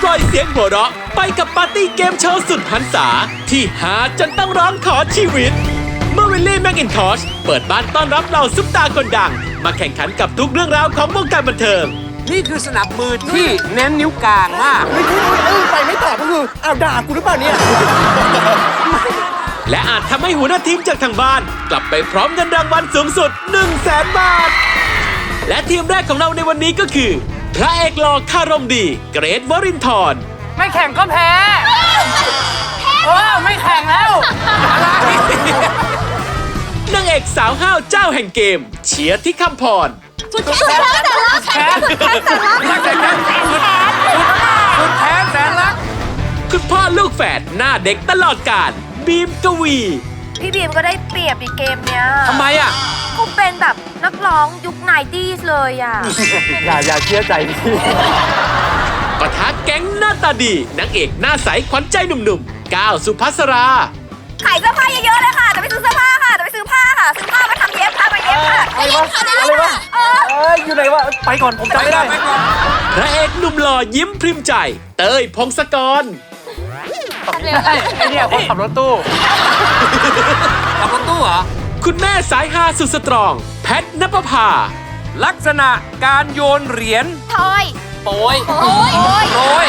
ปล่อยเสียงหัวเราะไปกับปาร์ตี้เกมโชว์สุดหันษาที่หาจนต้องร้องขอชีวิต เมื่อวิลลี่แมกอินทอชเปิดบ้านต้อนรับเหล่าซุปตาคนดัง มาแข่งขันกับทุกเรื่องราวของวงการบันเทิง นี่คือสนับมือที่เน้นนิ้วกลางมากไม่คิดว่าเออไปไม่ตอบก็คืออ้าวด่ากูหรือเปล่าเนี่ย และอาจทำให้หัวหน้าทีมจากทางบ้าน กลับไปพร้อมเงินรางวัลสูงสุด 1 0 0 0 0แสนบาท และทีมแรกของเราในวันนี้ก็คือ พระเอกหล่อคารมดี เกรทวรินทร์ไม่แข่งก็แพ้เออไม่แข่งแล้ว นางเอกสาวห้าวเจ้าแห่งเกม เชียร์ที่คำพร สุดแค้นแต่รักแค้นสุดแค้นแต่รักรักแต่แค้นสุดสุดแค้นแสนรัก คุณพ่อลูกแฝดหน้าเด็กตลอดกาลบีมกวี พี่บีมก็ได้เปรียบในเกมเนี้ยทำไมอะ เขาเป็นแบบนักร้องยุคไนตี้เลยอะ อย่าอย่าเชื่อใจพี่ปะทะแก๊งหน้าตาดีนางเอกหน้าใสขวัญใจหนุ่มๆก้าวสุภัสรา ขายเสื้อผ้าเยอะๆเลยค่ะจะไปซื้อเสื้อผ้าค่ะจะไปซื้อผ้าค่ะซื้อผ้ามาทำเย็บค่ะมาเย็บค่ะมาเย็บค่ะได้เลยค่ะเออเอ้ยอยู่ไหนวะไปก่อนผมจำไม่ได้ไปก่อนพระเอกหนุ่มหล่อยิ้มพริมใจ เต้ยพงศกร ไอ้เนี่ยคนขับรถตู้ ขับรถตู้เหรอ คุณแม่สายฮาสุดสตรอง แพทนปภา ลักษณะการโยนเหรียญทอยโปรยโอ้ยโอ้ยโปรย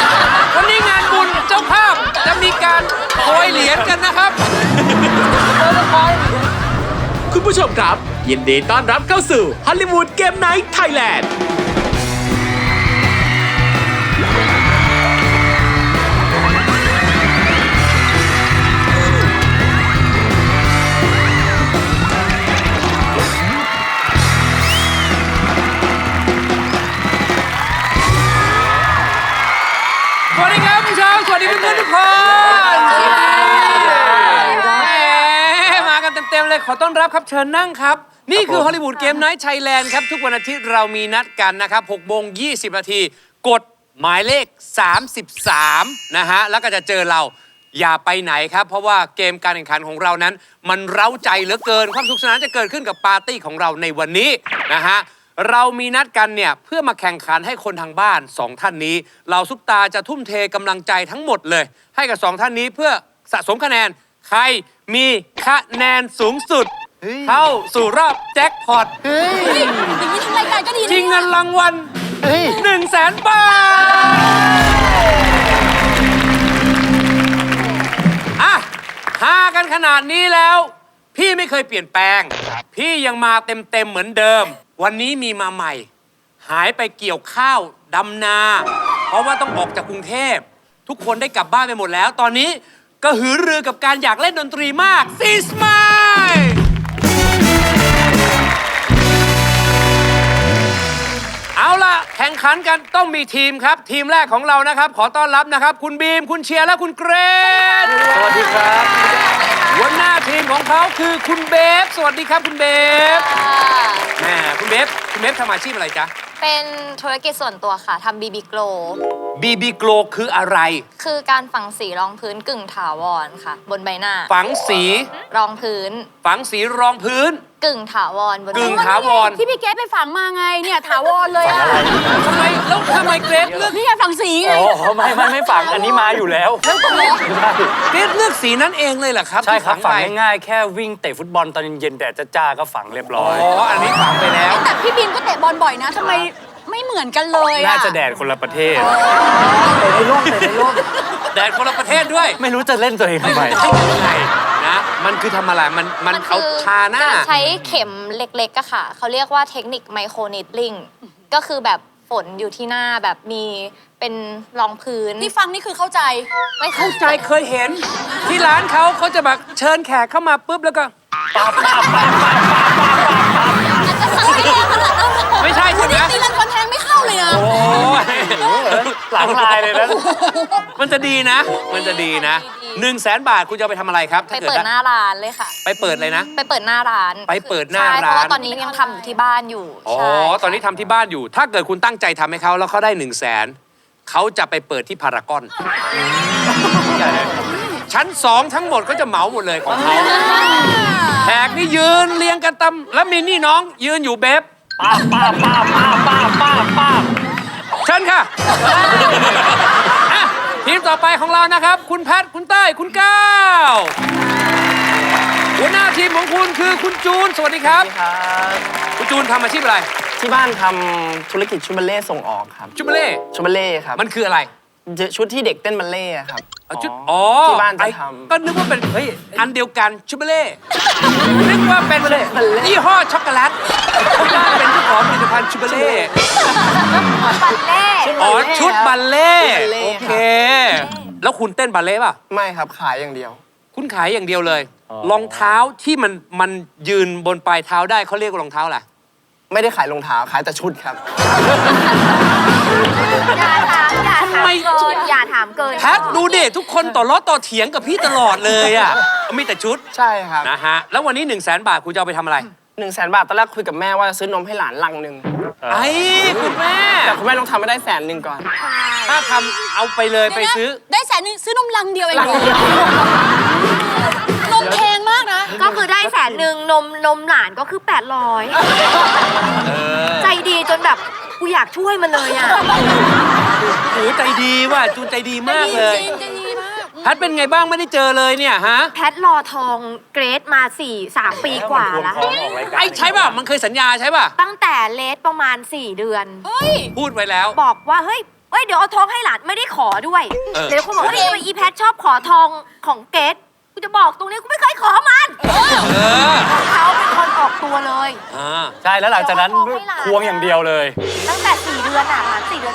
วันนี้งานบุญเจ้าภาพจะมีการโปรยเหรียญกันนะครับคุณผู้ชมครับ ยินดีต้อนรับเข้าสู่ฮอลลีวูดเกมไนท์ไทยแลนด์ วัสดีเพื่อนๆทุกคนแหมมากันเต็มๆเลยขอต้อนรับครับเชิญนั่งครับ นี่คือฮอลลีวูดเกม i น h t ไทยแลนด์ครับ ทุกวันอาทิตย์เรามีนัดกันนะครับ6โมง20 นาที กดหมายเลข 33 นะฮะ แล้วก็จะเจอเราอย่าไปไหนครับ เพราะว่าเกมการแข่งขันของเรานั้น มันเร้าใจเหลือเกินความสุขสนานจะเกิดขึ้นกับปาร์ตี้ของเราในวันนี้นะฮะ เรามีนัดกันเนี่ย เพื่อมาแข่งขันให้คนทางบ้านสองท่านนี้เราซุปตาจะทุ่มเทกำลังใจทั้งหมดเลย ให้กับสองท่านนี้เพื่อสะสมคะแนน ใครมีคะแนนสูงสุด เข้าสู่รอบแจ็คพอตอย่างนี้ทำรายการก็ดีชิงเงินรางวัลหนึ่งแสนบาทอะหากันขนาดนี้แล้ว พี่ไม่เคยเปลี่ยนแปลง พี่ยังมาเต็มๆเหมือนเดิม วันนี้มีมาใหม่ หายไปเกี่ยวข้าวดำนา เพราะว่าต้องออกจากกรุงเทพ ทุกคนได้กลับบ้านไปหมดแล้ว ตอนนี้ก็หือรือกับการอยากเล่นดนตรีมากซีสมายเอาล่ะ แข่งขันกันต้องมีทีมครับ ทีมแรกของเรานะครับ ขอต้อนรับนะครับ คุณบีม คุณเชียร์และคุณเกรซสวัสดีครับ หัวหน้าทีมของเขาคือคุณเบฟ สวัสดีครับคุณเบฟแหมคุณเบฟ คุณเบฟทำอาชีพอะไรจ๊ะ เป็นธุรกิจส่วนตัวค่ะทำบีบีโกลบีบีโกลคืออะไร คือการฝังสีรองพื้นกึ่งถาวรค่ะ บนใบหน้า ฝังสีรองพื้น ฝังสีรองพื้น กึ่งถาวรบนกึ่งใบหน้ถาวรที่พี่เกดไปฝังมาไงเนี่ยถาวรเลยอะทำไมแล้วทำไมเกรซเลือกนี่ไงฝังสีไงอ๋อไม่ไม่ไม่ฝังอันนี้มาอยู่แล้วเกรซเลือกสีนั้นเองเลยเหรอครับใช่ครับที่ฝังไปง่ายๆแค่วิ่งเตะฟุตบอลตอนเย็นๆแดดจ้าๆก็ฝังเรียบร้อ๋อยออันนี้ฝังไปแล้วแต่พี่บีมก็เตะบอลบ่อยนะทำไม ไม่เหมือนกันเลยอะน่าจะแดดคนละประเทศแดดคนละประเทศด้วย ไม่รู้จะเล่นตัวเองไม่ทำไมรู้จะให้ยังไงนะ มันคือทำอะไร มัน มันเอาคือทาหน้า ใช้เข็มเล็กๆอะค่ะ เขาเรียกว่าเทคนิคไมโครนิดลิงก็คือแบบฝนอยู่ที่หน้าแบบมีเป็นรองพื้นที่ฟังนี่คือเข้าใจ ไม่เข้าใจเคยเห็น ที่ร้านเขาเขาจะแบบเชิญแขกเข้ามาปุ๊บแล้วก็ไม่ นะโอ้ยหลังลายเลยนะ มันจะดีนะ มันจะดีนะหนึ่งแสนบาทคุณจะเอาไปทำอะไรครับไปถ้าเกิดเปิดหว่าน้าร้านเลยค่ะ ไปเปิดเลยนะ ไปเปิดหน้าร้านไปเปิดหน้าใช่เพราะร้านว่าตอนนี้ยังทำอยู่ที่บ้านอยู่อ๋อ ใช่ตอนนี้ทำที่บ้านอยู่ ถ้าเกิดคุณตั้งใจทำให้เขาแล้วเขาได้หนึ่งแสนเขาจะไปเปิดที่พารากอนชั้นสองทั้งหมดก็จะเหมาหมดเลยของเขาแขกนี่ยืนเรียงกันตำแล้วมีนี่น้องยืนอยู่เบบป้าป้าป้าป้าป้าป้าป้าเชิญค่ะอะ ทีมต่อไปของเรานะครับ คุณแพทคุณเต้ยคุณก้าวหัวหน้าทีมของคุณคือคุณจูน สวัสดีครับ ครับคุณจูนทำอาชีพอะไรที่บ้านทำธุรกิจชุดบัลเล่ต์ส่งออกครับ ชุดบัลเล่ต์ชุดบัลเล่ต์ครับมันคืออะไรชุดที่เด็กเต้นบัลเล่ต์อะครับเอาชุดอ๋อที่บ้านจะไอ้ทำ ก็นึกว่าเป็นเฮ้ยอันเดียวกันชุดบัลเล่ต์นึกว่าเป็นยี่ห้อช็อกโกแลตที่บ้านเป็นเจ้า ของผลิตภัณฑ์ชุดบัลเล่ต์บัลเล่ต์อ๋อชุดบัลเล่ต์ชุดบัลเล่ต์โอเค แล้วคุณเต้นบัลเล่ต์ป่ะ ไม่ครับขายอย่างเดียว คุณขายอย่างเดียวเลย รองเท้าที่มันมันยืนบนปลายเท้าได้เขาเรียกว่ารองเท้าอะไร ไม่ได้ขายรองเท้าขายแต่ชุดครับ อย่าถามอย่าถามทำไมเกินอย่าถามเกินแพทดูเดททุกคนต่อล้อต่อเถียงกับพี่ตลอดเลยอะ มีแต่ชุดใช่ครับ นะฮะ แล้ววันนี้1นึ่งแสนบาทคุณจะเอาไปทำอะไร หนึ่งแสนบาทตอนแรกคุยกับแม่ว่าจะซื้อนมให้หลานลังหนึ่งไอ้คุณแม่ แต่คุณแม่ต้องทำให้ได้แสนหนึ่งก่อน ถ้าทำเอาไปเลยไปซื้อ ได้แสนหนึ่งซื้อนมลังเดียวเองเหรอนมแพงมากนะ ก็คือได้แสนหนึ่งนมนมหลานก็คือ 800 ใจดีจนแบบกูอยากช่วยมันเลยอะ โอ้ใจดีว่ะจูนใจดีมากเลย จริงๆจะดีมาก แพทเป็นไงบ้างไม่ได้เจอเลยเนี่ยฮะแพทรอทองเกรดมา4 3 ปีกว่าแล้วไอ้ใช่ป่ะมันเคยสัญญาใช่ป่ะ ตั้งแต่เลสประมาณ 4 เดือน เฮ้ย พูดไว้แล้ว บอกว่าเฮ้ยเฮ้ย เดี๋ยวเอาทองให้หลานไม่ได้ขอด้วยเออ เดี๋ยวคนบอกว่าเฮ้ยทำไมอีแพทชอบขอทองของเกรดกูจะบอกตรงนี้กูไม่เคยขอมันเออเขาเป็นคนออกตัวเลย อ่า ใช่แล้วหลังจากนั้นเดี๋ยวเอาของให้หลาน ควงอย่างเดียวเลย ตั้งแต่ 4 เดือนอะ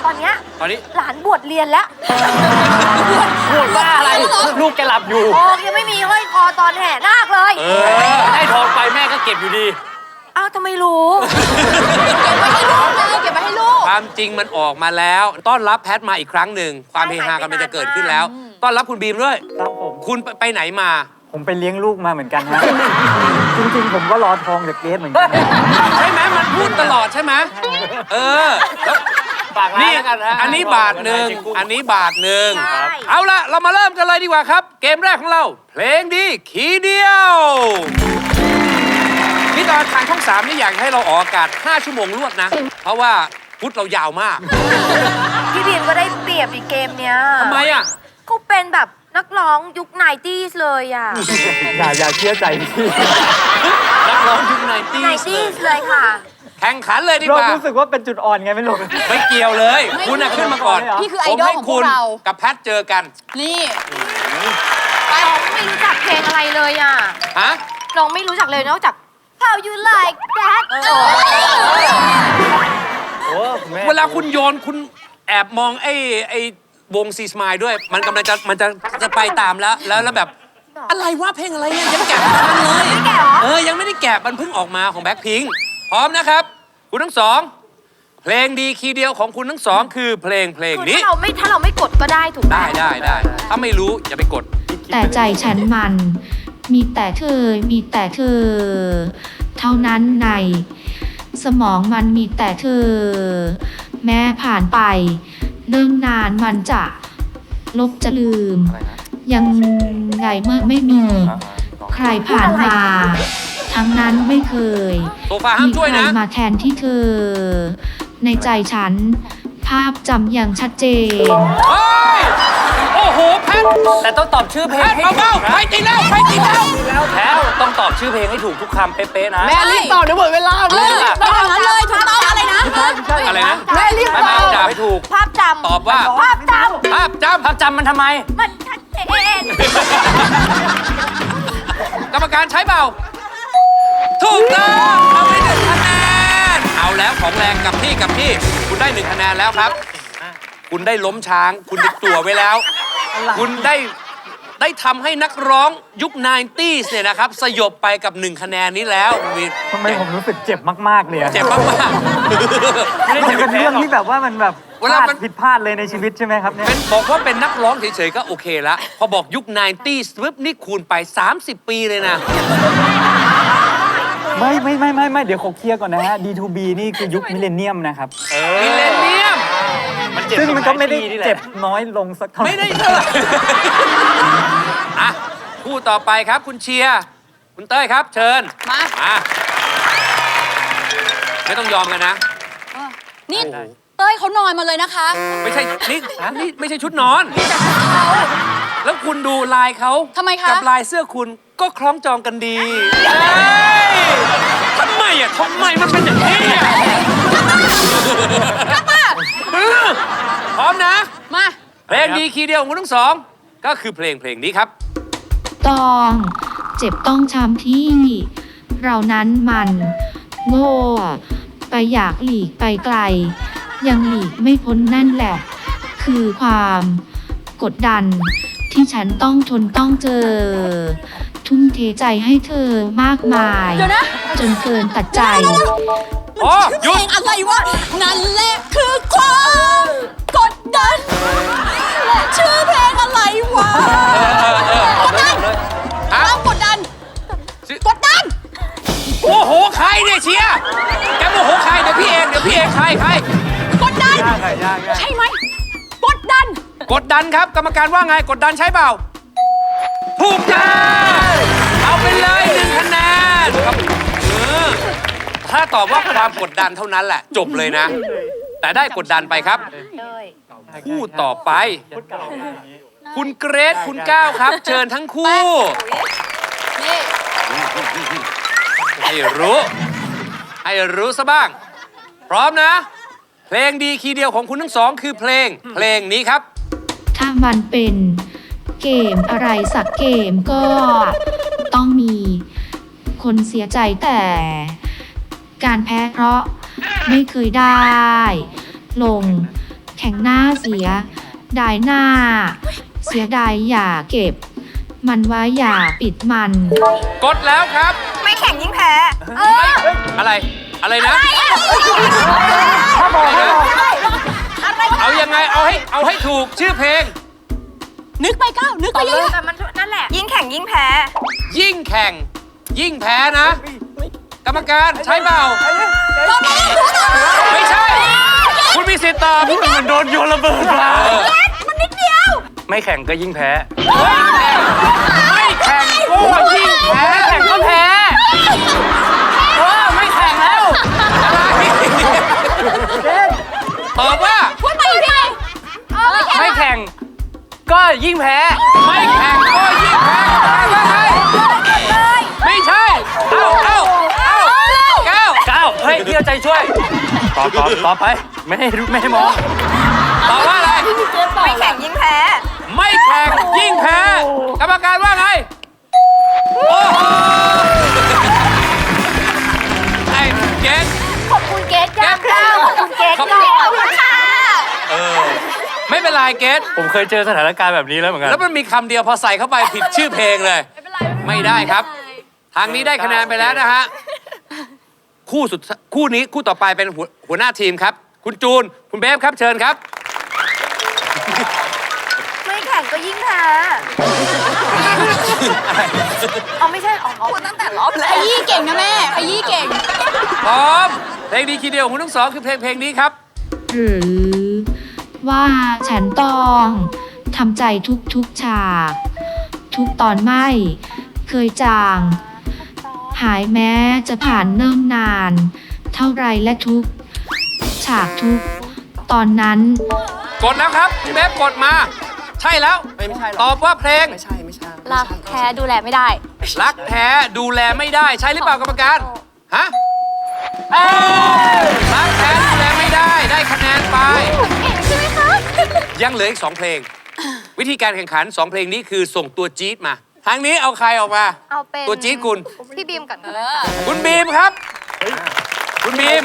หลาน4เดือนตอนเนี้ยตอนนี้ หลานบวชเรียนแล้วพูดว่าอะไร ลูกแกหลับอยู่โอ้ยังไม่มีห้อยคอตอนแห่นาคเลย เออ ได้ทองไปแม่ก็เก็บอยู่ดีอ้าวทำไมรู้ เก็บไว้ให้ลูกนะเก็บไว้ให้ลูก ความจริงมันออกมาแล้ว ต้อนรับแพทมาอีกครั้งหนึ่ง ความเฮฮากำลังจะเกิดขึ้นแล้ว ต้อนรับคุณบีมด้วย ครับผม คุณไปไปไหนมา ผมไปเลี้ยงลูกมาเหมือนกันฮะ จริงๆ ผมก็รอทองจากเกสเหมือนกัน ใช่ไหมมันพูดตลอดใช่ไหมเออ แล้ว ฝากร้านนี่แล้วกันนะอันนี้บาทหนึ่งอันนี้บาทหนึ่งใช่ เอาละเรามาเริ่มกันเลยดีกว่าครับ เกมแรกของเรา เพลงดีขีเดียวพี่ตอนทางช่องสามนี่อยากให้เราออกอากาศ 5 ชั่วโมงรวดนะ เพราะว่าพุทธเรายาวมากพี่บีมก็ได้เปรียบในเกมเนี้ยทำไมอะเขาเป็นแบบนักร้องยุคไนตี้เลยอะอย่าอย่าเชื่อใจพี่นักร้องยุคไนตี้ไนตี้เลยค่ะ แข่งขันเลยดีกเราว่า รู้สึกว่าเป็นจุดอ่อนไงไม่รู้ ไม่เกี่ยวเลย ไม่ คุณน่ะขึ้นมาก่อนนี่คือไอผมดอลให้ของพคุวณกเรากับแพทเจอกัน นี่น้องไม่รู้จักเพลงอะไรเลยอะ ฮะ น้องไม่รู้จักเลยนอกจาก How you like that โอ้คุณแม่เวลาคุณโยนคุณแอบมองไอ้ไอ้วงซีสมายด้วย มันกำลังจะมันจะจะไปตามแล้ว แล้วแล้วแบบ อะไรวะเพลงอะไรเนี่ยยังแกะไม่ทันเลยไม่แกะเหรอ เออ ยังไม่ได้แกะมันเพิ่งออกมาของแบ็คพิง พร้อมนะครับ คุณทั้งสอง เพลงดีคีย์เดียวของคุณทั้งสองคือเพลงเพลงคือนี้ถ้าเราไม่ถ้าเราไม่กดก็ได้ถูกไหมได้ได้ได้ถ้าไม่รู้อย่าไปกด แต่ใจฉันมัน มีแต่เธอ มีแต่เธอ เท่านั้นใน สมองมันมีแต่เธอ แม้ผ่านไปเนิ่นนานมันจะลบจะลืมยังไงเมื่อไม่มีใครผ่านมา ทั้งนั้นไม่เคยโซฟาห้ามมีช่วยใครนะ มาแทนที่เธอ ในใจฉัน ภาพจำอย่างชัดเจน เฮ้ย โอ้โห แพทแต่ต้องตอบชื่อเพลแพงทให้ถูเบากๆนะไปติดแล้วไปติดแล้วแพ้ต้องตอบชื่อเพลงให้ถูกทุกคำเป๊ะๆนะแม่รีบตอบเดี๋ยวหมดเวลาเออตอบนั้นเลยถูกต้องอะไรนะ อะไรนะแม่รีบไม่ตไม่อบจับให้ถูก ภาพจำตอบว่า ภาพจภาพจภาพจำมันทำไมำมันชัดเจนำกรรมการใช้เปล่า ถูกต้องเอาไปหนึ่งคะแนนเอาแล้วของแรงกับพี่กับพี่ คุณได้หนึ่งคะแนนแล้วครับ คุณได้ล้มช้าง คุณได้ตัวไว้แล้ว คุณได้ได้ทำให้นักร้องยุค 90s เนี่ยนะครับ สยบไปกับหนึ่งคะแนนนี้แล้วมีทำไมผมรู้สึกเจ็บมาก ๆ เลยอะเจ็บมากมันเป็นเรื่องที่แบบว่ามันแบบเวลามันพลาดผิดพลาดเลยในชีวิตใช่ไหมครับๆเนี่ยเป็นบอกว่าเป็นนักร้องเฉยๆก็โอเคละ พอบอกยุค 90s ปุ๊บนี่คูณไป 30 ปีเลยนะ ไม่ไม่ไม่ไม่ไม่เดี๋ยวขอเคลียร์ก่อนนะฮะ D2B นี่คือยุคมิเลเนียมนะครับ มิเลเนียม มันเจ็บซึ่งมันก็ไม่ได้ตรงหนที่นี่แหละเจ็บน้อยลงสักเท่าไหร่ไม่ได้เท่าไหร่อะคู่ต่อไปครับคุณเชียร์คุณเต้ยครับ เชิญมามาไม่ต้องยอมกันนะ นี่โอ้โหเต้ยเขานอนมาเลยนะคะไม่ใช่นี่นี่ไม่ใช่ชุดนอน แล้วคุณดูลายเขาทำไมคะ กับลายเสื้อคุณก็คล้องจองกันดีเอ้ยทำไมอะทำไมมันเป็นอย่างนี้อะเออพร้อมนะ มาเพลงดีคีย์เดียวของคุณทั้งสอง ก็คือเพลงเพลงนี้ครับต้องเจ็บต้องช้ำที่ เรานั้นมัน โง่ไปอยากหลีกไปไกล ยังหลีกไม่พ้นนั่นแหละ คือความกดดันที่ฉันต้องทนต้องเจอ ทุ่มเทใจให้เธอมากมาย เดี๋ยวนะ จนเกินตัดใจ อ๋อหเพยุลดงอะไรวะ นั่นแหละคือความกดดัน และชื่อเพลงอะไรวะกดดันฮะความกดดันกดดันโมโห ใครเนี่ยเชียร์แกโมโหใครเดี๋ยวพี่เอง เดี๋ยวพี่เองใครใครกดดัน ใช่ไหม กดดัน กดดันครับ กรรมการว่าไง กดดันใช่เปล่า ถูกจ้าเอาไปเลยหนึ่งคะแนนครับเออถ้าตอบว่าความกดดันเท่านั้นแหละ จบเลยนะ แต่ได้กดดันไปครับคู่ต่อไป คุณเกรซคุณก้าวครับ เชิญทั้งคู่นี่ให้รู้ ให้รู้ซะบ้าง พร้อมนะ เพลงดีคีย์เดียวของคุณทั้งสองคือเพลง เพลงนี้ครับ ถ้ามันเป็น เกมอะไรสักเกมก็ต้องมีคนเสียใจแต่ การแพ้เพราะไม่เคยได้ ลง แข่งหน้าเสีย ดายหน้า เสียดายอย่าเก็บ มันไว้อย่าปิดมัน กดแล้วครับ ไม่แข่งยิ่งแพ้อะไร อะไรนะเอายังไง เอาให้ เอาให้ถูกชื่อเพลง นึกไปก้าวนึกไปเยอะแต่มันนั่นแหละ ยิ่งแข่งยิ่งแพ้ ยิ่งแข่ง ยิ่งแพ้นะ กรรมการใช่เปล่าไม่ใช่ คุณมีสิทธิ์ตอบมันโดนโยนระเบิดมาเออไม่แข่งก็ยิ่งแพ้ ไม่แข่งก็ยิ่งแพ้ แข่งก็แพ้เออไม่แข่งแล้วตอบว่า ก็ยิ่งแพ้ ไม่แข่งก็ยิ่งแพ้ว่าไงไม่ใช่ เอ้าเอ้าเอ้าเก้าเก้าเฮ้ยพี่เอาใจช่วยตอบตอบตอบไป ไม่ให้รู้ไม่ให้มองตอบว่าอะไร เป็นไรเกณฑ์ผมเคยเจอสถานการณ์แบบนี้แล้วเหมือนกัน แล้วมันมีคำเดียวพอใส่เข้าไปผิดชื่อเพลงเลยไม่ได้ครับ ทางนี้ได้คะแนนไปแล้วนะฮะ คู่สุดคู่นี้คู่ต่อไปเป็นหัวหัวหน้าทีมครับ คุณจูน คุณเบฟครับเชิญครับ ไม่แข่งก็ยิ่งแพ้อ๋อไม่ใช่อ๋อพูดตั้งแต่รอบแรขกยี้เก่งนะแม่ขยี้เก่ง พร้อม เพลงดีคีย์เดียวของคุณทั้งสองคือเพลงเพลงนี้ครับ หรือ ว่าฉันต้องทำใจทุกทุกๆฉาก ทุกตอนไม่ เคยจาง หายแม้จะผ่านเนิ่มนาน เท่าไรและทุก ฉากทุก ตอนนั้นกดแล้วครับคุณเบฟกดมา ใช่แล้ว ไม่ไม่ใช่หรอกตอบว่าเพลง ไม่ใช่ไม่ใช่รักแท้ดูแลไม่ได้ รักแท้ดูแลไม่ได้ใช่หรือเปล่ากรรมการ ฮะรักแท้ดูแลไม่ได้ได้คะแนนไป ยังเหลืออีกสองเพลง วิธีการแข่งขันสองเพลงนี้คือส่งตัวจี๊ดมา ทางนี้เอาใครออกมา เอาเป็นตัวจี๊ดคุณ พี่บีมก่อนคุณบีมครับ คุณบีม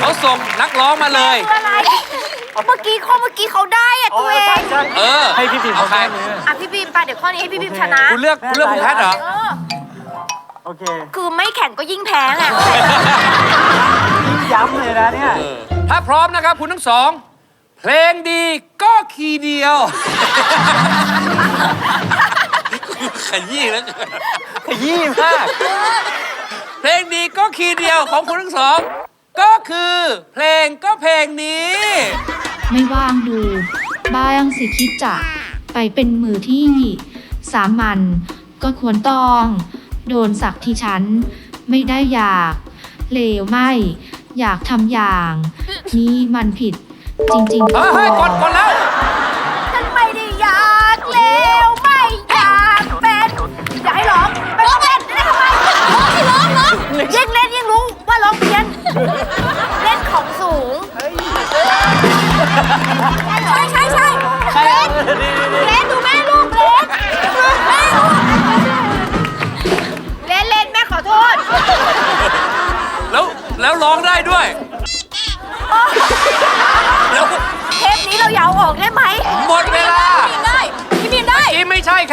เขาส่งนักร้องมาเลย อะไรเมื่อกี้ข้อเมื่อกี้เขาได้อะตัวเอง เออ ให้พี่บีมเอาเขาใครแก้มืออะพี่บีมไปเดี๋ยวข้อนี้ให้พี่บีมชนะ คุณเลือกคุณเลือกคุณแพทย์เหรอเออโอเค คือไม่แข่งก็ยิ่งแพ้ไงย้ำเลยนะเนี่ย ถ้าพร้อมนะครับคุณทั้งสอง เพลงดีก็คีย์เดียวขยี้แล้วขยี้มาก เพลงดีก็คีย์เดียวของคุณทั้งสอง ก็คือเพลงก็เพลงนี้ ไม่ว่างดูบ้างสิคิดจะไปเป็นมือที่สามัญก็ควรต้อง โดนสักที่ฉัน ไม่ได้อยาก เลวไม่ อยากทำอย่าง นี้มันผิด จริงๆเฮ้ยเฮ้ยกดกดแล้ว ฉันไม่ได้อยากเลวไม่อยากเป็น อยากให้ร้องเป็นร้องเป็นได้ทำไมร้องสิร้องร้องยิ่งเล่น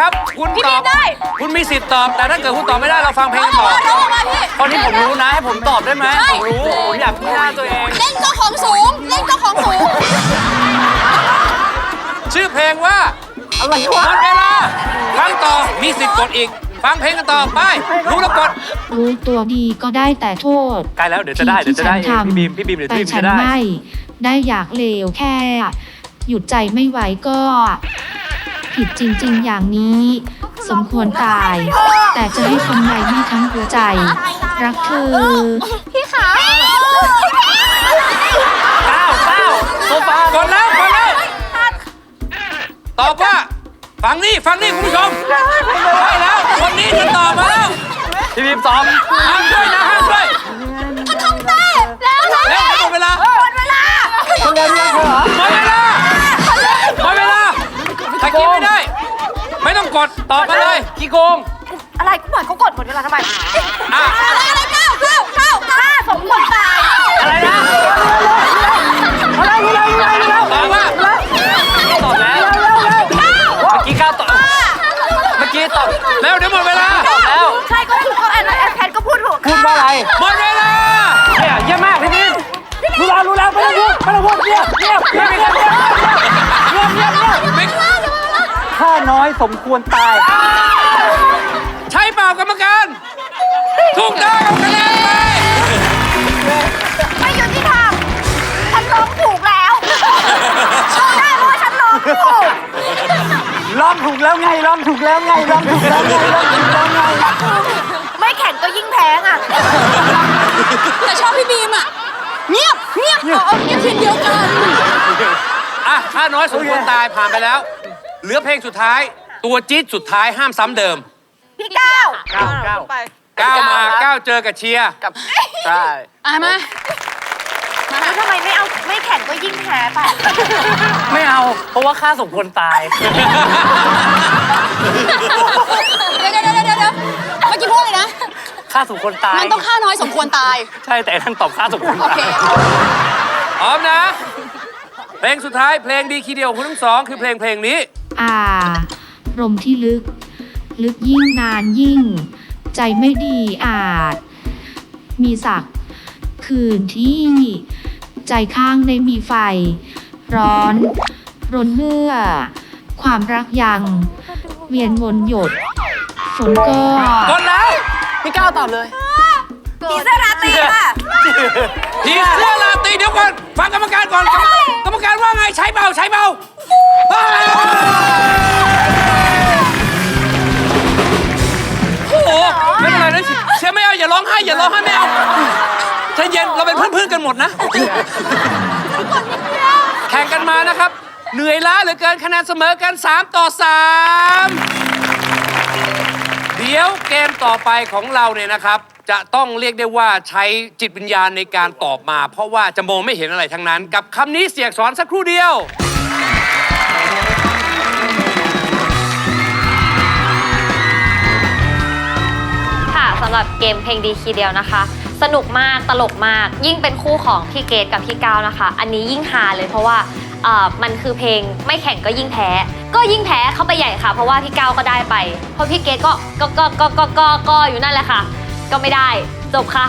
ครับคุณพี่ตบีอบมได้ คุณมีสิทธิ์ตอบ แต่ถ้าเกิดคุณตอบไม่ได้เราฟังเพลงกันต่อน้องออกมาพี่ตอนนี้ผมรู้นะให้ผมตอบได้ไหมผมรู้ผมอยากพิจารณาตัวเอง เล่นเจ้าของสูง เล่นเจ้าของสูง ชื่อเพลงว่าอะไรวะหมดเวลาฟังต่อมีสิทธิ์กดอีก ฟังเพลงกันต่อไปรู้แล้วกด รู้ตัวดีก็ได้แต่โทษใกล้แล้วเดี๋ยวจะได้เดี๋ยวจะได้เองพี่บีมพี่บีมเดี๋ยวแต่พี่บีมฉัจะนได้ ไม่ ได้อยากเลวแค่ หยุดใจไม่ไหวก็ ผิดจริงๆ อย่างนี้ สมควรตาย แต่จะให้ทำไงให้ทั้งหัวใจ รักเธอพี่ขาเก้าเก้าโซฟากดแล้วกดแล้วตอบว่าฟังนี่ฟังนี่คุณผู้ชมใช่แล้วคนนี้จะตอบมาแล้วพี่บีมตอบห้ามช่วยนะห้ามช่วย ม่ต้องกดตอบมาเลยกี่โกงอะไรกูบอกเขากดหมดเวลาทำไมอะอะไรอะไรเก้าเก้าเก้าฆ่าสมควรตายอะไรนะตอบว่าตอบแล้วเมื่อกี้ก้าวตอบเมื่อกี้ตอบแล้วเดี๋ยวหมดเวลาตอบแล้วใช่ก็ถูกก็แอนแอนแพนก็พูดถูกพูดว่าอะไรหมดเวลาเนี่ยเยี่ยมมากพี่บีมรู้แล้วรู้แล้วไม่ต้องพูดไม่ต้องพูดเงียบเงียบเงีย สมควรตาย ใช่เปล่ากรรมการถูกต้องเอาคะแนนไปไม่ยุติธรรมฉันร้องถูกแล้วฉันได้เพราะว่าฉันร้องถูกร้องถูกแล้วไงร้องถูกแล้วไงร้องถูกแล้วไงร้องถูกแล้วไงไม่แข่งก็ยิ่งแพ้อะแต่ชอบพี่บีมอะ เงียบเงียบอ๋อเงียบทีมเดียวกัน อะข้าน้อยสมควรตายผ่านไปแล้ว เหลือเพลงสุดท้าย ตัวจี๊ดสุดท้ายห้ามซ้ำเดิมพี่ก้าวเก้าเก้าก้าวมาก้าวเจอกับเชียร์กับใช่อะมาแล้วทำไมไม่เอาไม่แข่งก็ยิ่งแพ้ไปไม่เอา เพราะว่าข้าสมควรตายเดี๋ยวเดี๋ยวเดี๋ยวเดี๋ยวเดี๋ยวเมื่อกี้พูดเลยนะข้าสมควรตายมันต้องฆ่าน้อยสมควรตาย ใช่แต่ท่านตอบข้าสมควรโอตายเคพร้อมนะ เพลงสุดท้ายเพลงดีคีเดียวของคุณทั้งสอง คือเพลงเพลงนี้ อ่าลมที่ลึก ลึกยิ่งนานยิ่ง ใจไม่ดีอาจ มีสัก คืนที่ ใจข้างในมีไฟ ร้อน รนเมื่อ ความรักยัง เวียนวนหยด ฝนก็กดแล้ว พี่ก้าวตอบเลยผีเสื้อราตรีค่ะผีเสื้อลาตรีเดี๋ยวก่อนฟังกรรมการก่อนกรรมกรรมการว่าไงใช้เบาใช้เบาเฮ้ย โอ้โหไม่เป็นไรนะเชียร์ไม่เอาอย่าร้องไห้อย่าร้องไห้ไม่เอาใจเย็นเราเป็นเพื่อนๆกันหมดนะ แข่งกันมานะครับ เหนื่อยล้าเหลือเกินคะแนนเสมอกัน 3 ต่อ 3 เดี๋ยวเกมต่อไปของเราเนี่ยนะครับ จะต้องเรียกได้ว่าใช้จิตวิญญาณในการตอบมา เพราะว่าจะมองไม่เห็นอะไรทั้งนั้น กับคำนี้เสียงสอนสักครู่เดียว สำหรับเกมเพลงดีคีเดียวนะคะ สนุกมากตลกมาก ยิ่งเป็นคู่ของพี่เกดกับพี่ก้าวนะคะ อันนี้ยิ่งฮาเลยเพราะว่ามันคือเพลงไม่แข่งก็ยิ่งแพ้ ก็ยิ่งแพ้เข้าไปใหญ่ค่ะเพราะว่าพี่ก้าวก็ได้ไป เพราะพี่เกดก็ก็ก็ก็ก็ก็อยู่นั่นแหละค่ะ ก็ไม่ได้จบค่ะ